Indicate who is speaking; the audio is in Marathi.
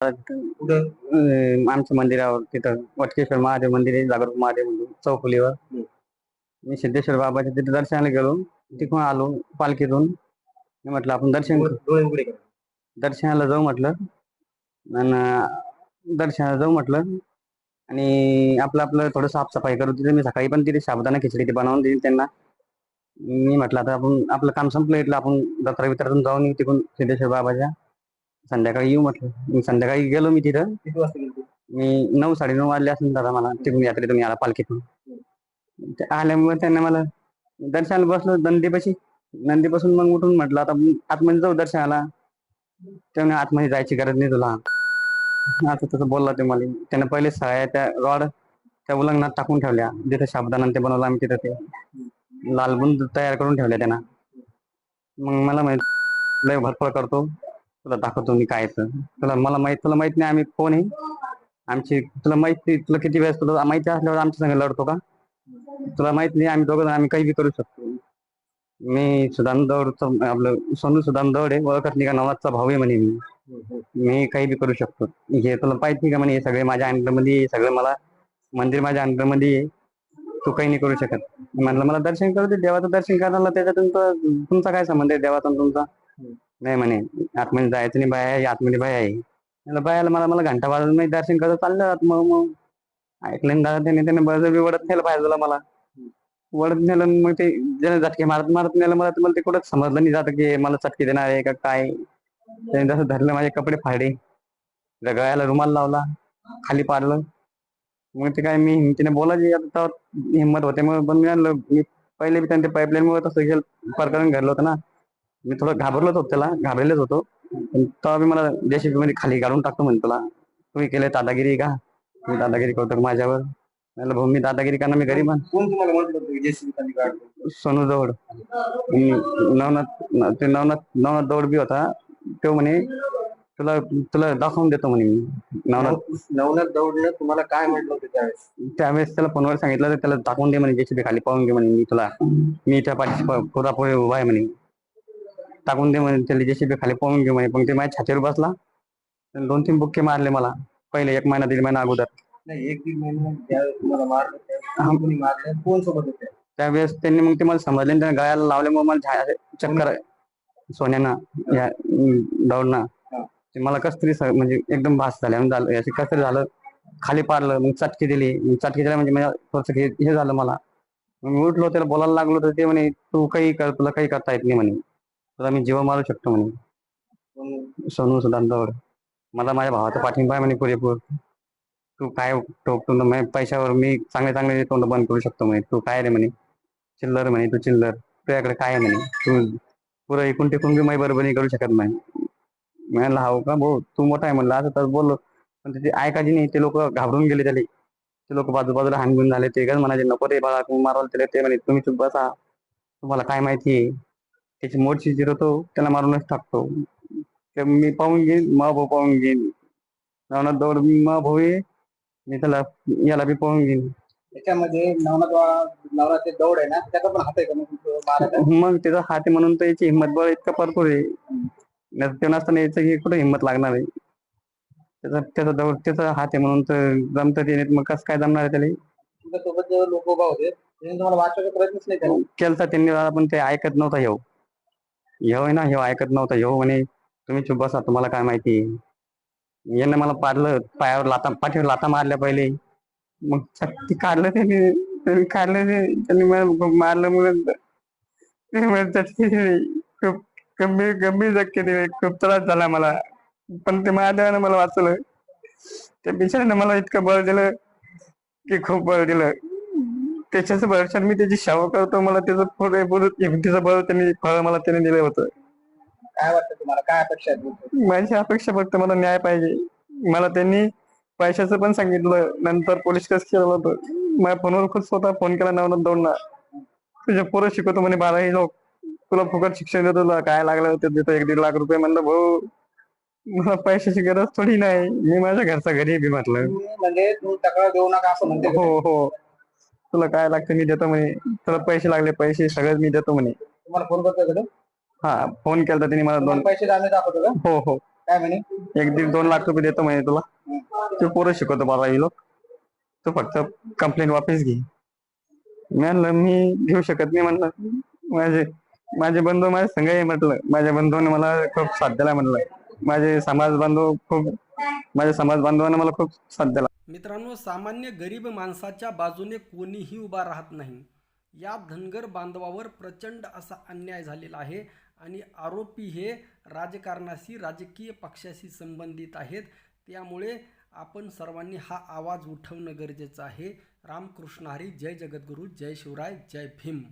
Speaker 1: आमच्या मंदिरावर तिथं वटकेश्वर महादेव मंदिर आहे जागरूक महादेव मंदिर चौफुलीवर. मी सिद्धेश्वर बाबाच्या तिथे दर्शनाला गेलो. तिथून आलो पालखीतून. मी म्हटलं आपण दर्शन. दर्शनाला जाऊ म्हटलं. आणि दर्शनाला जाऊ म्हटलं. आणि आपलं आपलं थोडं साफसफाई करू तिथे मी सकाळी पण तिथे साबुदाणा खिचडी ते बनवून दिली त्यांना. मी म्हटलं आता आपण आपलं काम संपलं इथलं आपण जत्रा वित्रातून जाऊन तिकडून सिद्धेश्वर बाबाच्या. संध्याकाळी येऊ म्हटलं. संध्याकाळी गेलो मी तिथं.
Speaker 2: किती वाजता गेली
Speaker 1: मी नऊ साडेनऊ वाजले असेल दादा मला. तिकडून यात्रेतून याला पालखीतून. ते आल्यामुळे त्यांना मला दर्शनाला बसलो नंदीपाशी. नंदीपासून मग उठून म्हटलं आता आतमध्ये जाऊ दर्शनाला. त्यामुळे आतमध्ये जायची गरज नाही तुला. आता तसं बोलला ते मला. त्यानं पहिले सळ्या त्या रॉड त्या उलंगणात टाकून ठेवल्या. जिथे साबुदाणा ते बनवलं आम्ही तिथं ते. लालबुंद तयार करून ठेवल्या त्यांना. मग मला माहीत लय भरपळ करतो. तुला दाखवतो मी काय तर. तुला मला माहीत तुला माहीत नाही आम्ही कोण आहे. आमची तुला माहिती तुला किती वेळेस तुला माहिती असल्यावर आमच्या संग लढतो का? तुला माहीत नाही आम्ही दोघं जण आम्ही काही बी करू शकतो. मी सुदान दौड आपलं सोनू सुदान दौड आहे ओळखत नाही का? नवाजचा भाऊ आहे म्हणे मी. मी काही बी करू शकतो. हे तुला पाहिजे का म्हणे हे सगळे माझ्या अंडरमध्ये मध्ये सगळं मला मंदिर माझ्या अंडरमध्ये आहे. तू काही नाही करू शकत. म्हणलं मला दर्शन करू दे देवाचं दर्शन करायला त्याच्यातून तुमचा काय संबंध आहे? देवाचा तुमचा? नाही म्हणे आतमध्ये जायचं नाही बाया आहे आतमध्ये बाय आहे. म्हणलं बायाला मला मला घंटा वाजत नाही दर्शन करत चाललं आत मग मग. ऐकलं ना दादा त्याने त्याने बळजबरी वडत नेलं पाहिजे मला. वडत नेलं मग ते ज्याने झटके मारत मारत नेलं मला मला ते कुठं समजलं नाही जात की मला चटके देणार आहे का काय. त्याने जसं धरलं माझे कपडे फाडे त्या गळ्याला रुमाल लावला खाली पाडलं. मग ते काय मी हिमतीने बोलायची आता हिंमत होते मग पण मी आणलं मी पहिले बी त्यांच्या पाईपलाईन मुळे तसं गेलं प्रकरण घडलं होतं ना. मी थोडं घाबरलोच होतो त्याला घाबरलेच होतो. पण तेव्हा बी मला जेसीबी मध्ये खाली काढून टाकतो म्हणे तुला. तुम्ही केले दादागिरी का? मी दादागिरी करतो का माझ्यावर? म्हणलं भाऊ मी दादागिरी करणार मी गरीब.
Speaker 2: कोण तुम्हाला म्हटलं होतं जेसीबी खाली काढतो
Speaker 1: सोनू दौड. नवनाथ ते नवनाथ नवनाथ दौड बी होता. तो म्हणे तुला तुला दाखवून देतो म्हणे मी. नवनाथ.
Speaker 2: नवनाथ दौडने तुम्हाला काय म्हटलं होतं त्यावेळेस?
Speaker 1: त्यावेळेस त्याला फोनवर सांगितलं तर त्याला दाखवून दे म्हणे जेसीबी खाली पाहून घे म्हणे मी तुला. मी त्या पाठी पुरापुरी उभा आहे म्हणे. टाकून दे म्हणे त्याला जेसीबी खाली पाहून घे म्हणे. पण ते माझ्या छातीवर बसला. दोन तीन बुक्के मारले मला. पहिले एक महिना दीड महिना अगोदर.
Speaker 2: नाही एक दीड महिना ज्यावेळेस तुम्हाला मारलं त्यावेळेस कोणी मारलं कोण सोबत होते?
Speaker 1: त्यावेळेस त्यांनी मग ते मला समजले आणि त्याने गळ्याला लावल्यामुळे मला झा- चक्कर सोन्यानं या दौडना. ते मला कस तरी स- म्हणजे एकदम भास म्हणजे झालं असे कस तरी झालं. खाली पाडलं मग चटकी दिली. मग चटकी दिल्या म्हणजे थोडस हे हे झालं मला. मग मी उठलो त्याला बोलायला लागलो तर ते म्हणे तू काही कर तुला काही करता येत नाही म्हणे. तुला मी जीव मारू शकतो म्हणे. सोनू सुदांतावर मला माझ्या भावाचा पाठिंबा आहे म्हणे पुरेपूर. तू काय टोकतो ना म्हणे पैशावर मी चांगले चांगले तोंड बंद करू शकतो म्हणे. तू काय रे म्हणे? चिल्लर म्हणे तू चिल्लर. तुझ्याकडे काय आहे म्हणे? तू पुरं एकूण टिकून बी माझी बरोबरी करू शकत नाही म्हणाला म्हणलं हाव का भाऊ? तू मोठा आहे म्हणलं असं तर बोललो पण त्याची ऐकायची नाही ते लोक घाबरून गेले त्याला. ते लोक बाजूबाजूला हानगुन झाले. ते काय म्हणाले नको रे बाळा तुम्ही मारवाल त्याला ते म्हणे तुम्ही चुप बसा. तुम्हाला काय माहिती आहे? त्याची मोडशी जिरवतो त्याला मारूनच टाकतो. ते मी पाहून घेईन मा भाऊ पाहून घेईन. नवनाथ दौड मी मा भाऊ आहे. मी त्याला याला बी पाहून घेईन.
Speaker 2: त्याच्यामध्ये नवनाथ नवनाथ दौड आहे ना त्याचा पण हात आहे का मग
Speaker 1: त्याचा हात आहे म्हणून तर याची हिंमत बळ इतका भरपूर आहे. नाही तर ते नसताना याचं की कुठे हिंमत लागणार आहे? त्याचा त्याचा दौड त्याचा हात आहे म्हणून तर जमतं ते नाही, मग कसं काय जमणार आहे त्याला?
Speaker 2: तुमच्यासोबत जे लोक उभा होते. त्यांनी तुम्हाला वाचवायचा प्रयत्नच नाही केला.
Speaker 1: केलता त्यांनी पण ते ऐकत नव्हता ह्यो. ह्यो आहे ना ह्यो ऐकत नव्हता. ह्यो म्हणे तुम्ही चुप बसा तुम्हाला काय माहिती? यानं मला पाडलं पायावर लाता पाठीवर लाता मारल्या पहिले. मग ती काढलं त्याने त्यांनी काढलं ते त्यांनी मला मारलं म्हणून. ते खूप गंभीर गंभीर धक्के दिले खूप त्रास झाला मला. पण ते महादेवानं मला वाचवलं. त्या बिचाऱ्यानं मला इतकं बळ दिलं की खूप बळ दिलं. त्याच्याच भरशात मी त्याची सेवा करतो मला त्याचं पुरेपूर हिमतीचं बळ त्यांनी फळ मला त्याने दिलं होतं.
Speaker 2: काय वाटतं तुम्हाला? काय अपेक्षा आहेत तुमच्या?
Speaker 1: माझी अपेक्षा फक्त मला न्याय पाहिजे. मला त्यांनी पैशाचं पण सांगितलं. नंतर पोलीस केस केलं होतं. माझ्या फोनवर खुद स्वतः फोन केला नवनाथ दोनला तुझ्या पोरं शिकवतो म्हणे बाराही लोक. तुला फुकट शिक्षण देतो तुला. काय लागलं ते देतो. एक दीड लाख रुपये म्हणलं भाऊ मला पैशाची गरज थोडी नाही. मी माझ्या घरचा घरी बी म्हटलं.
Speaker 2: तुम्ही म्हणजे तुम्ही तक्रार देऊ नका असं म्हणते?
Speaker 1: हो हो. तुला काय लागतं मी देतो म्हणे. तुला पैसे लागले पैसे सगळं मी देतो म्हणे.
Speaker 2: तुम्हाला फोन करतो का तो?
Speaker 1: हा फोन केला त्यांनी मला दोन.
Speaker 2: पैसे आम्ही दाखवतो का?
Speaker 1: हो हो.
Speaker 2: काय म्हणे?
Speaker 1: एक दीड दोन लाख रुपये देतो म्हणे तुला. ते पोरं शिकवतो बारावी लोक. तू फक्त कंप्लेंट वापस घे. मी म्हणलं मी घेऊ शकत नाही म्हणलं. माझे माझे बंधू माझ्या संघ आहे म्हटलं. माझ्या बंधूने मला खूप साथ दिला म्हटलं माझे समाज बांधव खूप माझ्या समाज बांधवांना मला खूप साथ दिला
Speaker 3: मित्रांनो सामान्य गरीब माणसाच्या बाजूने कोणीही उभा राहत नाही. या धनगर बांधवावर प्रचंड असा अन्याय झालेला आहे आणि आरोपी हे राजकारणाशी राजकीय पक्षाशी संबंधित आहेत. त्यामुळे आपण सर्वांनी हा आवाज उठवणं गरजेचं आहे. रामकृष्ण हरी जय जगद्गुरू जय शिवराय जय भीम.